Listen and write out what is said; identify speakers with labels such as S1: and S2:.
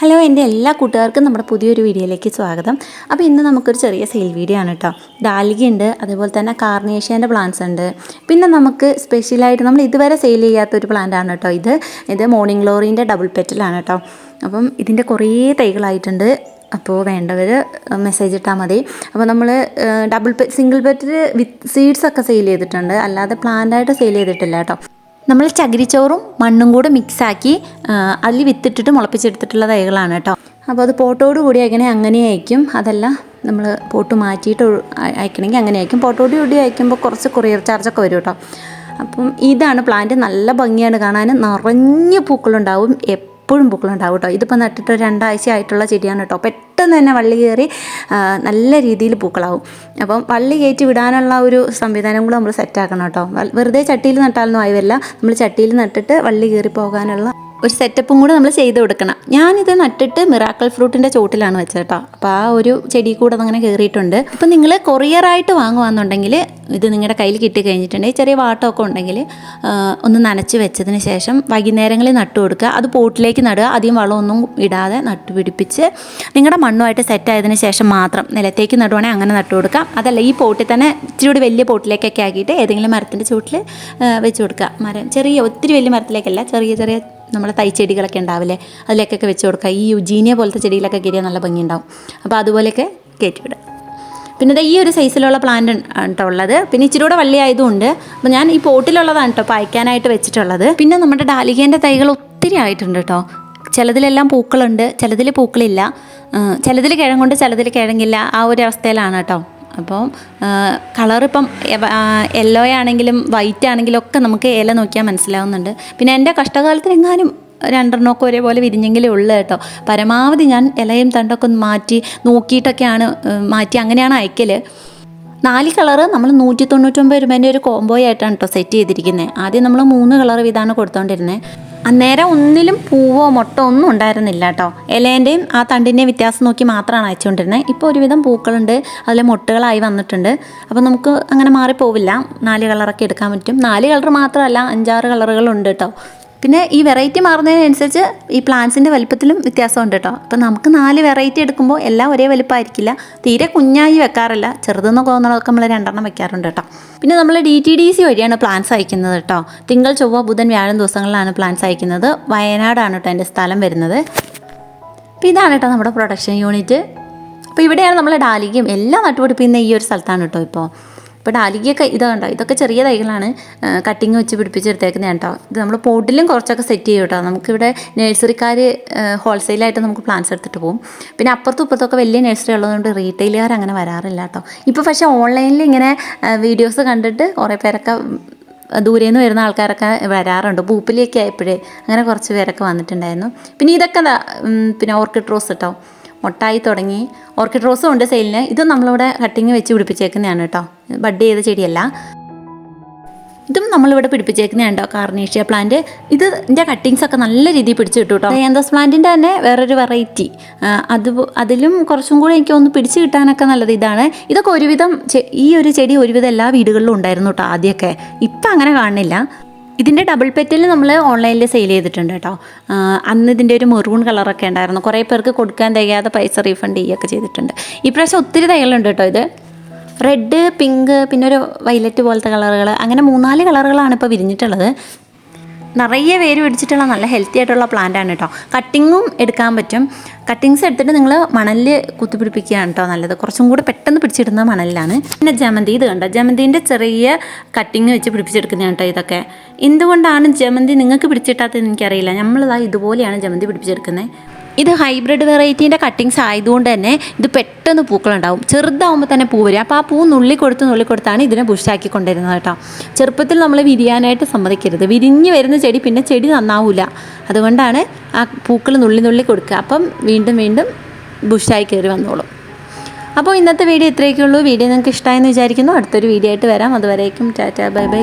S1: Hello എന്റെ എല്ലാ കൂട്ടുകാർക്കും നമ്മുടെ പുതിയൊരു വീഡിയോയിലേക്ക് സ്വാഗതം. അപ്പോൾ ഇന്ന് നമുക്കൊരു ചെറിയ സെയിൽ വീഡിയോ ആണ് കേട്ടോ. ഡാലിക ഉണ്ട് അതേപോലെ തന്നെ കാർണേഷ്യന്റെ പ്ലാന്റ്സ് ഉണ്ട്. പിന്നെ നമുക്ക് സ്പെഷ്യലായിട്ട് നമ്മൾ ഇതുവരെ സെയിൽ ചെയ്യാത്തൊരു പ്ലാന്റ് ആണ് കേട്ടോ ഇത്. ഇത് മോർണിംഗ് ഗ്ലോറിന്റെ ഡബിൾ പെറ്റലാണ് കേട്ടോ. അപ്പം ഇതിന്റെ കുറേ തൈകളായിട്ടുണ്ട്. അപ്പോൾ വേണ്ടവർ മെസ്സേജ് ഇട്ടാൽ മതി. അപ്പോൾ നമ്മൾ ഡബിൾ പെ സിംഗിൾ പെറ്റിൽ വിത്ത് സീഡ്സ് ഒക്കെ സെയിൽ ചെയ്തിട്ടുണ്ട്. അല്ലാതെ പ്ലാന്റായിട്ട് സെയിൽ ചെയ്തിട്ടില്ല കേട്ടോ. നമ്മൾ ചകിരിച്ചോറും മണ്ണും കൂടെ മിക്സാക്കി അതിൽ വിത്തിട്ടിട്ട് മുളപ്പിച്ചെടുത്തിട്ടുള്ള തൈകളാണ് കേട്ടോ. അപ്പോൾ അത് പോട്ടോട് കൂടി അങ്ങനെ അങ്ങനെ അയക്കും അതല്ല നമ്മൾ പോട്ട് മാറ്റിയിട്ട് അയക്കണമെങ്കിൽ അങ്ങനെ അയക്കും പോട്ടോട് കൂടി അയക്കുമ്പോൾ കുറച്ച് കൊറിയർ ചാർജൊക്കെ വരും കേട്ടോ. അപ്പം ഇതാണ് പ്ലാന്റ്. നല്ല ഭംഗിയാണ് കാണാൻ. നിറഞ്ഞ പൂക്കളുണ്ടാവും. എപ്പോഴും പൂക്കളുണ്ടാവും കേട്ടോ ഇതിപ്പോൾ നട്ടിട്ട് രണ്ടാഴ്ച ആയിട്ടുള്ള ചെടിയാണ് കേട്ടോ പെട്ടെന്ന് തന്നെ വള്ളി കയറി നല്ല രീതിയിൽ പൂക്കളാവും. അപ്പം വള്ളി കയറ്റി വിടാനുള്ള ഒരു സംവിധാനം കൂടെ നമ്മൾ സെറ്റാക്കണം കേട്ടോ. വെറുതെ ചട്ടിയിൽ നട്ടാലൊന്നും ആയി വരില്ല നമ്മൾ ചട്ടിയിൽ നട്ടിട്ട് വള്ളി കയറി പോകാനുള്ള ഒരു സെറ്റപ്പും കൂടെ നമ്മൾ ചെയ്ത് കൊടുക്കണം. ഞാനിത് നട്ടിട്ട് മിറാക്കൽ ഫ്രൂട്ടിന്റെ ചോട്ടിലാണ് വെച്ചത് കേട്ടോ അപ്പോൾ ആ ഒരു ചെടി കൂടെ അതങ്ങനെ കയറിയിട്ടുണ്ട് അപ്പോൾ നിങ്ങൾ കൊറിയറായിട്ട് വാങ്ങുവാന്നുണ്ടെങ്കിൽ ഇത് നിങ്ങളുടെ കയ്യിൽ കിട്ടി കഴിഞ്ഞിട്ടുണ്ടെങ്കിൽ ചെറിയ വാട്ടമൊക്കെ ഉണ്ടെങ്കിൽ ഒന്ന് നനച്ച് വെച്ചതിന് ശേഷം വൈകുന്നേരങ്ങളിൽ നട്ടു കൊടുക്കുക. അത് പോട്ടിലേക്ക് നടുക. അധികം വളമൊന്നും ഇടാതെ നട്ടു പിടിപ്പിച്ച് നിങ്ങളുടെ മണ്ണുമായിട്ട് സെറ്റ് ആയതിനു ശേഷം മാത്രം നിലത്തേക്ക് നടുവാണെങ്കിൽ അങ്ങനെ നട്ടു കൊടുക്കാം. അതല്ല ഈ പോട്ടിൽ തന്നെ ഇച്ചിരി വലിയ പോട്ടിലേക്കൊക്കെ ആക്കിയിട്ട് ഏതെങ്കിലും മരത്തിന്റെ ചുവട്ടിൽ വെച്ച് കൊടുക്കുക. മരം ചെറിയ ഒത്തിരി വലിയ മരത്തിലേക്കല്ല ചെറിയ ചെറിയ നമ്മുടെ തൈച്ചെടികളൊക്കെ ഉണ്ടാവില്ലേ? അതിലേക്കൊക്കെ വെച്ച് കൊടുക്കുക. ഈ യുജീനിയ പോലത്തെ ചെടിയിലൊക്കെ കയറിയാൽ നല്ല ഭംഗിയുണ്ടാവും. അപ്പോൾ അതുപോലെയൊക്കെ കയറ്റിവിടുക. പിന്നെ ഈ ഒരു സൈസിലുള്ള പ്ലാന്റ് കേട്ടോ ഉള്ളത്. പിന്നെ ഇച്ചിരി കൂടെ വള്ളി ആയതുകൊണ്ട് അപ്പോൾ ഞാൻ ഈ പോട്ടിലുള്ളതാണ് കേട്ടോ പായ്ക്കാനായിട്ട് വെച്ചിട്ടുള്ളത്. പിന്നെ നമ്മുടെ ഡാലികേന്റെ തൈകൾ ഒത്തിരി ആയിട്ടുണ്ട് കേട്ടോ ചിലതിലെല്ലാം പൂക്കളുണ്ട് ചിലതിൽ പൂക്കളില്ല. ചിലതിൽ കിഴങ്ങുണ്ട് ചിലതിൽ കിഴങ്ങില്ല. ആ ഒരു അവസ്ഥയിലാണ് കേട്ടോ അപ്പോൾ കളർ ഇപ്പം യെല്ലോ ആണെങ്കിലും വൈറ്റ് ആണെങ്കിലും ഒക്കെ നമുക്ക് ഇല നോക്കിയാൽ മനസ്സിലാവുന്നുണ്ട്. പിന്നെ എന്റെ കഷ്ടകാലത്തിന് എങ്ങാനും രണ്ടെണ്ണമൊക്കെ ഒരേപോലെ വിരിഞ്ഞെങ്കിലേ ഉള്ളു കേട്ടോ. പരമാവധി ഞാൻ ഇലയും തണ്ടൊക്കെ ഒന്ന് മാറ്റി നോക്കിയിട്ടൊക്കെയാണ് മാറ്റി അങ്ങനെയാണ് അയക്കൽ നാല് കളറ് നമ്മൾ നൂറ്റി തൊണ്ണൂറ്റൊമ്പത് രൂപേന്റെ ഒരു കോംബോ ആയിട്ടാണ് കേട്ടോ സെറ്റ് ചെയ്തിരിക്കുന്നത് ആദ്യം നമ്മൾ മൂന്ന് കളർ വീതമാണ് കൊടുത്തോണ്ടിരുന്നത് അന്നേരം ഒന്നിലും പൂവോ മൊട്ടോ ഒന്നും ഉണ്ടായിരുന്നില്ല കേട്ടോ ഇലേന്റെയും ആ തണ്ടിന്റെയും വ്യത്യാസം നോക്കി മാത്രമാണ് അയച്ചുകൊണ്ടിരുന്നത്. ഇപ്പോൾ ഒരുവിധം പൂക്കളുണ്ട്. അതിൽ മൊട്ടുകളായി വന്നിട്ടുണ്ട്. അപ്പോൾ നമുക്ക് അങ്ങനെ മാറിപ്പോവില്ല. നാല് കളറൊക്കെ എടുക്കാൻ പറ്റും. നാല് കളർ മാത്രമല്ല അഞ്ചാറ് കളറുകളുണ്ട് കേട്ടോ പിന്നെ ഈ വെറൈറ്റി മാറുന്നതിനനുസരിച്ച് ഈ പ്ലാന്റ്സിന്റെ വലിപ്പത്തിലും വ്യത്യാസമുണ്ട് കേട്ടോ അപ്പം നമുക്ക് നാല് വെറൈറ്റി എടുക്കുമ്പോൾ എല്ലാം ഒരേ വലിപ്പമായിരിക്കില്ല തീരെ കുഞ്ഞായി വെക്കാറില്ല. ചെറുതെന്ന് തോന്നുന്നതൊക്കെ നമ്മൾ രണ്ടെണ്ണം വെക്കാറുണ്ട് കേട്ടോ പിന്നെ നമ്മൾ ഡി ടി ഡി സി വഴിയാണ് പ്ലാന്റ്സ് അയക്കുന്നത് കേട്ടോ തിങ്കൾ ചൊവ്വ ബുധൻ വ്യാഴം ദിവസങ്ങളിലാണ് പ്ലാന്റ്സ് അയക്കുന്നത്. വയനാടാണ് കേട്ടോ എന്റെ സ്ഥലം വരുന്നത്. അപ്പോൾ ഇതാണ് കേട്ടോ നമ്മുടെ പ്രൊഡക്ഷൻ യൂണിറ്റ് അപ്പോൾ ഇവിടെയാണ് നമ്മൾ ഡാലികയും എല്ലാം നട്ടുപിടിപ്പിക്കുന്ന ഈ ഒരു സ്ഥലത്താണ് കേട്ടോ ഇപ്പോൾ ഇപ്പോൾ ഡാലികയൊക്കെ ഇത് കണ്ടോ ഇതൊക്കെ ചെറിയ തൈകളാണ് കട്ടിങ് വെച്ച് പിടിപ്പിച്ചെടുത്തേക്കുന്നത് കേട്ടോ. ഇത് നമ്മൾ പോട്ടിലും കുറച്ചൊക്കെ സെറ്റ് ചെയ്യും കേട്ടോ. നമുക്കിവിടെ നഴ്സറിക്കാർ ഹോൾസെയിലായിട്ട് നമുക്ക് പ്ലാന്റ്സ് എടുത്തിട്ട് പോകും. പിന്നെ അപ്പുറത്തും ഇപ്പുറത്തൊക്കെ വലിയ നഴ്സറി ഉള്ളതുകൊണ്ട് റീറ്റെയിലുകാർ അങ്ങനെ വരാറില്ല കേട്ടോ. ഇപ്പോൾ പക്ഷേ ഓൺലൈനിൽ ഇങ്ങനെ വീഡിയോസ് കണ്ടിട്ട് കുറേ പേരൊക്കെ ദൂരെ നിന്ന് വരുന്ന ആൾക്കാരൊക്കെ വരാറുണ്ട്. പൂപ്പിലേക്ക് ആയപ്പോഴേ അങ്ങനെ കുറച്ച് പേരൊക്കെ വന്നിട്ടുണ്ടായിരുന്നു. പിന്നെ ഇതൊക്കെ പിന്നെ ഓർക്കിഡ് റോസ് കേട്ടോ മൊട്ടായി തുടങ്ങി ഓർക്കിഡ് റോസും ഉണ്ട് സെയിലിന്. ഇതും നമ്മളിവിടെ കട്ടിങ് വെച്ച് പിടിപ്പിച്ചേക്കുന്നതാണ് കേട്ടോ. ബഡ് ചെയ്ത ചെടിയല്ല. ഇതും നമ്മളിവിടെ പിടിപ്പിച്ചേക്കുന്നതാണ് കേട്ടോ കാർണേഷ്യ പ്ലാന്റ്. ഇത് ഇതിന്റെ കട്ടിങ്സ് ഒക്കെ നല്ല രീതിയിൽ പിടിച്ചു കിട്ടും കേട്ടോ. ഏന്തസ് പ്ലാന്റിന്റെ തന്നെ വേറൊരു വെറൈറ്റി അത് അതിലും കുറച്ചും കൂടി എനിക്ക് ഒന്ന് പിടിച്ചു കിട്ടാനൊക്കെ നല്ലത് ഇതാണ്. ഇതൊക്കെ ഒരുവിധം ഈ ഒരു ചെടി ഒരുവിധം എല്ലാ വീടുകളിലും ഉണ്ടായിരുന്നു കേട്ടോ ആദ്യമൊക്കെ. ഇപ്പം അങ്ങനെ കാണുന്നില്ല. ഇതിന്റെ ഡബിൾ പെറ്റിൽ നമ്മൾ ഓൺലൈനിൽ സെയിൽ ചെയ്തിട്ടുണ്ട് കേട്ടോ അന്ന് ഇതിന്റെ ഒരു മെറൂൺ കളറൊക്കെ ഉണ്ടായിരുന്നു. കുറേ പേർക്ക് കൊടുക്കാൻ തികയാതെ പൈസ റീഫണ്ട് ചെയ്യുകയൊക്കെ ചെയ്തിട്ടുണ്ട്. ഇപ്രാവശ്യം ഒത്തിരി തൈകളുണ്ട് കേട്ടോ ഇത്. റെഡ് പിങ്ക് പിന്നെ ഒരു വൈലറ്റ് പോലത്തെ കളറുകൾ അങ്ങനെ മൂന്നാൽ കളറുകളാണ് ഇപ്പോൾ വിരിഞ്ഞിട്ടുള്ളത്. നിറയെ വേര് പിടിച്ചിട്ടുള്ള നല്ല ഹെൽത്തി ആയിട്ടുള്ള പ്ലാന്റ് ആണ് കേട്ടോ കട്ടിങ്ങും എടുക്കാൻ പറ്റും. കട്ടിങ്സ് എടുത്തിട്ട് നിങ്ങൾ മണലിൽ കുത്തിപ്പിടിപ്പിക്കുകയാണ് കേട്ടോ നല്ലത്. കുറച്ചും കൂടെ പെട്ടെന്ന് പിടിച്ചിടുന്ന മണലിലാണ്. പിന്നെ ജമന്തി ഇത് കണ്ടോ? ജമന്തിന്റെ ചെറിയ കട്ടിങ് വെച്ച് പിടിപ്പിച്ചെടുക്കുന്നതാണ് കേട്ടോ ഇതൊക്കെ. എന്തുകൊണ്ടാണ് ജമന്തി നിങ്ങൾക്ക് പിടിച്ചിട്ടാത്തതെന്ന് എനിക്കറിയില്ല. നമ്മളിതാ ഇതുപോലെയാണ് ജമന്തി പിടിപ്പിച്ചെടുക്കുന്നത് ഇത് ഹൈബ്രിഡ് വെറൈറ്റീന്റെ കട്ടിങ്സ് ആയതുകൊണ്ട് തന്നെ ഇത് പെട്ടെന്ന് പൂക്കളുണ്ടാവും. ചെറുതാവുമ്പോൾ തന്നെ പൂ വരും. അപ്പോൾ ആ പൂ നുള്ളി കൊടുത്ത് നുള്ളി കൊടുത്താണ് ഇതിനെ ബുഷാക്കി കൊണ്ടുവരുന്നത് കേട്ടോ. ചെറുപ്പത്തിൽ നമ്മൾ വിരിയാനായിട്ട് സമ്മതിക്കരുത്. വിരിഞ്ഞ് വരുന്ന ചെടി പിന്നെ ചെടി നന്നാവില്ല അതുകൊണ്ടാണ് ആ പൂക്കൾ നുള്ളി നുള്ളി കൊടുക്കുക. അപ്പം വീണ്ടും വീണ്ടും ബുഷായി കയറി വന്നോളും. അപ്പോൾ ഇന്നത്തെ വീഡിയോ ഇത്രയൊക്കെ ഉള്ളൂ വീഡിയോ നിങ്ങൾക്ക് ഇഷ്ടമായെന്ന് വിചാരിക്കുന്നു. അടുത്തൊരു വീഡിയോ ആയിട്ട് വരാം. അതുവരേക്കും ടാറ്റാ. Bye bye.